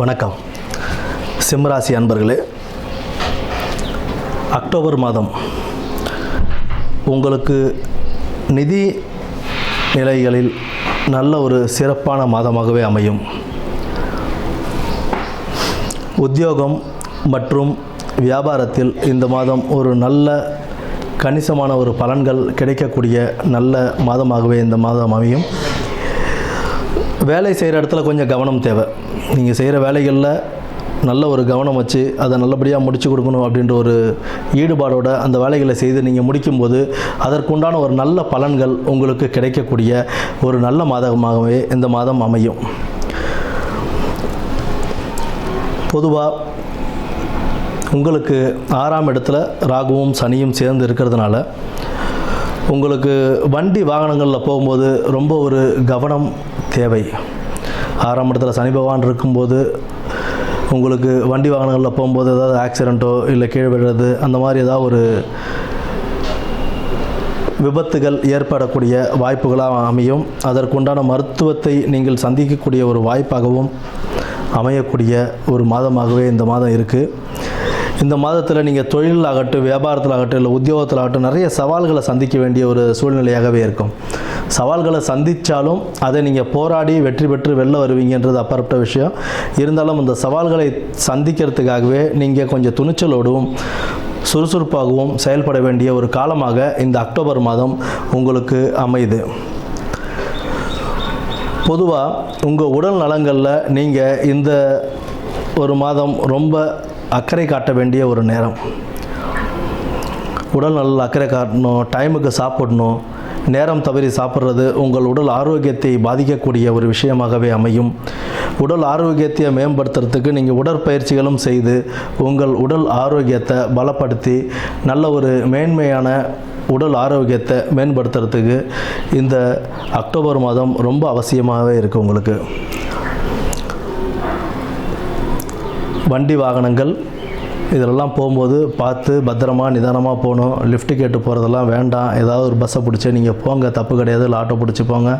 வணக்கம். சிம்மராசி அன்பர்களே அக்டோபர் மாதம் உங்களுக்கு நிதி நிலைகளில் நல்ல ஒரு சிறப்பான மாதமாகவே அமையும். உத்தியோகம் மற்றும் வியாபாரத்தில் இந்த மாதம் ஒரு நல்ல கணிசமான ஒரு பலன்கள் கிடைக்கக்கூடிய நல்ல மாதமாகவே இந்த மாதம் அமையும். வேலை செய்கிற இடத்துல கொஞ்சம் கவனம் தேவை. நீங்கள் செய்கிற வேலைகளில் நல்ல ஒரு கவனம் வச்சு அதை நல்லபடியாக முடிச்சு கொடுக்கணும் அப்படின்ற ஒரு ஈடுபாடோட அந்த வேலைகளை செய்து நீங்கள் முடிக்கும்போது அதற்குண்டான ஒரு நல்ல பலன்கள் உங்களுக்கு கிடைக்கக்கூடிய ஒரு நல்ல மாதமாகவே இந்த மாதம் அமையும். பொதுவாக உங்களுக்கு ஆறாம் இடத்துல ராகுவும் சனியும் சேர்ந்து இருக்கிறதுனால உங்களுக்கு வண்டி வாகனங்களில் போகும்போது ரொம்ப ஒரு கவனம் தேவை. ஆறாம் இடத்துல சனி பகவான் இருக்கும்போது உங்களுக்கு வண்டி வாகனங்களில் போகும்போது ஏதாவது ஆக்சிடெண்ட்டோ இல்லை கீழே விழுறது அந்த மாதிரி ஏதாவது ஒரு விபத்துகள் ஏற்படக்கூடிய வாய்ப்புகளாக அமையும். அதற்குண்டான மருத்துவத்தை நீங்கள் சந்திக்கக்கூடிய ஒரு வாய்ப்பாகவும் அமையக்கூடிய ஒரு மாதமாகவே இந்த மாதம் இருக்குது இந்த மாதத்தில் நீங்கள் தொழிலில் ஆகட்டும் வியாபாரத்தில் ஆகட்டும் இல்லை உத்தியோகத்தில் ஆகட்டும் நிறைய சவால்களை சந்திக்க வேண்டிய ஒரு சூழ்நிலையாகவே இருக்கும். சவால்களை சந்தித்தாலும் அதை நீங்கள் போராடி வெற்றி பெற்று வெளில வருவீங்கன்றது அப்பாற்பட்ட விஷயம். இருந்தாலும் அந்த சவால்களை சந்திக்கிறதுக்காகவே நீங்கள் கொஞ்சம் துணிச்சலோடும் சுறுசுறுப்பாகவும் செயல்பட வேண்டிய ஒரு காலமாக இந்த அக்டோபர் மாதம் உங்களுக்கு அமையுது. பொதுவாக உங்கள் உடல் நலங்களில் நீங்கள் இந்த ஒரு மாதம் ரொம்ப அக்கறை காட்ட வேண்டிய ஒரு நேரம். உடல் நல்ல அக்கறை காட்டணும் டைமுக்கு சாப்பிடணும் நேரம் தவறி சாப்பிட்றது உங்கள் உடல் ஆரோக்கியத்தை பாதிக்கக்கூடிய ஒரு விஷயமாகவே அமையும். உடல் ஆரோக்கியத்தை மேம்படுத்துறதுக்கு நீங்கள் உடற்பயிற்சிகளும் செய்து உங்கள் உடல் ஆரோக்கியத்தை பலப்படுத்தி நல்ல ஒரு மேன்மையான உடல் ஆரோக்கியத்தை மேம்படுத்துறதுக்கு இந்த அக்டோபர் மாதம் ரொம்ப அவசியமாகவே இருக்குது உங்களுக்கு. வண்டி வாகனங்கள் இதிலெல்லாம் போகும்போது பார்த்து பத்திரமா நிதானமாக போகணும். லிஃப்ட் கேட்டு போகிறதெல்லாம் வேண்டாம். ஏதாவது ஒரு பஸ்ஸை பிடிச்சி நீங்கள் போங்க. தப்பு கிடையாது. இல்லை ஆட்டோ பிடிச்சி போங்க.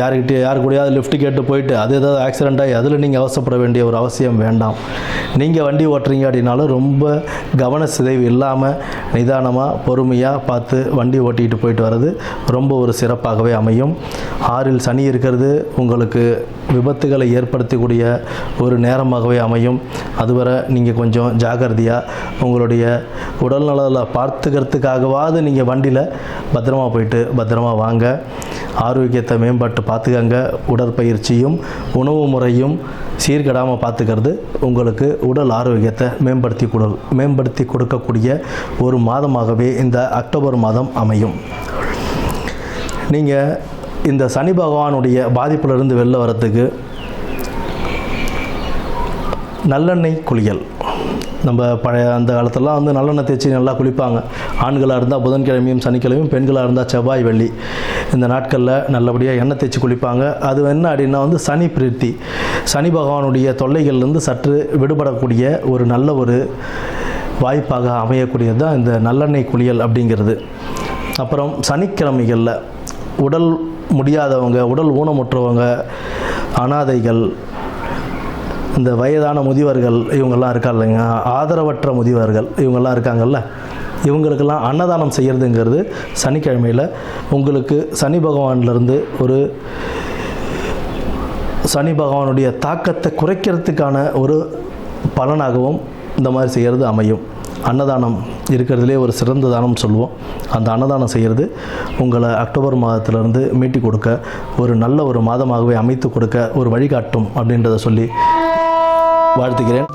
யாருக்கிட்டே யார் கூடயாவது லிஃப்ட் கேட்டு போயிட்டு அது ஏதாவது ஆக்சிடெண்ட் ஆகி அதில் நீங்கள் அவசரப்பட வேண்டிய ஒரு அவசியம் வேண்டாம். நீங்கள் வண்டி ஓட்டுறீங்க அப்படின்னாலும் ரொம்ப கவன சிதைவு இல்லாமல் நிதானமாக பொறுமையாக பார்த்து வண்டி ஓட்டிகிட்டு போயிட்டு வர்றது ரொம்ப ஒரு சிறப்பாகவே அமையும். ஆறில் சனி இருக்கிறது உங்களுக்கு விபத்துகளை ஏற்படுத்தக்கூடிய ஒரு நேரமாகவே அமையும். அதுவரை நீங்கள் கொஞ்சம் நிம்மதியாக உங்களுடைய உடல் நலத்தில் பார்த்துக்கிறதுக்காகவாவது நீங்கள் வண்டியில் பத்திரமா போயிட்டு பத்திரமா வாங்க. ஆரோக்கியத்தை மேம்பட்டு பார்த்துக்கங்க. உடற்பயிற்சியும் உணவு முறையும் சீர்கெடாமல் பார்த்துக்கிறது உங்களுக்கு உடல் ஆரோக்கியத்தை மேம்படுத்தி கொடு மேம்படுத்தி கொடுக்கக்கூடிய ஒரு மாதமாகவே இந்த அக்டோபர் மாதம் அமையும். நீங்கள் இந்த சனி பகவானுடைய பாதிப்பிலிருந்து வெளில வரத்துக்கு நல்லெண்ணெய் குளியல். நம்ம பழைய அந்த காலத்தெல்லாம் வந்து நல்லெண்ணெய் தேய்ச்சி நல்லா குளிப்பாங்க. ஆண்களாக இருந்தால் புதன்கிழமையும் சனிக்கிழமையும் பெண்களாக இருந்தால் செவ்வாய் வெள்ளி. இந்த நாட்களில் நல்லபடியாக எண்ணெய் தேய்ச்சி குளிப்பாங்க. அது என்ன அப்படின்னா வந்து சனி பிரீத்தி. சனி பகவானுடைய தொல்லைகள்லேருந்து சற்று விடுபடக்கூடிய ஒரு நல்ல ஒரு வாய்ப்பாக அமையக்கூடியது தான் இந்த நல்லெண்ணெய் குளியல் அப்படிங்கிறது. அப்புறம் சனிக்கிழமைகளில் உடல் முடியாதவங்க உடல் ஊனமுற்றவங்க அனாதைகள் இந்த வயதான முதியவர்கள் இவங்கெல்லாம் இருக்கா இல்லைங்க ஆதரவற்ற முதியவர்கள் இவங்கெல்லாம் இருக்காங்கல்ல இவங்களுக்கெல்லாம் அன்னதானம் செய்கிறதுங்கிறது சனிக்கிழமையில். உங்களுக்கு சனி பகவான்லேருந்து ஒரு சனி பகவானுடைய தாக்கத்தை குறைக்கிறதுக்கான ஒரு பலனாகவும் இந்த மாதிரி செய்கிறது அமையும். அன்னதானம் இருக்கிறதுலே ஒரு சிறந்த தானம் சொல்லுவோம். அந்த அன்னதானம் செய்கிறது உங்களை அக்டோபர் மாதத்திலிருந்து மீட்டி கொடுக்க ஒரு நல்ல ஒரு மாதமாகவே அமைத்து கொடுக்க ஒரு வழிகாட்டும் அப்படின்றத சொல்லி வாழ்த்துக்கிறேன்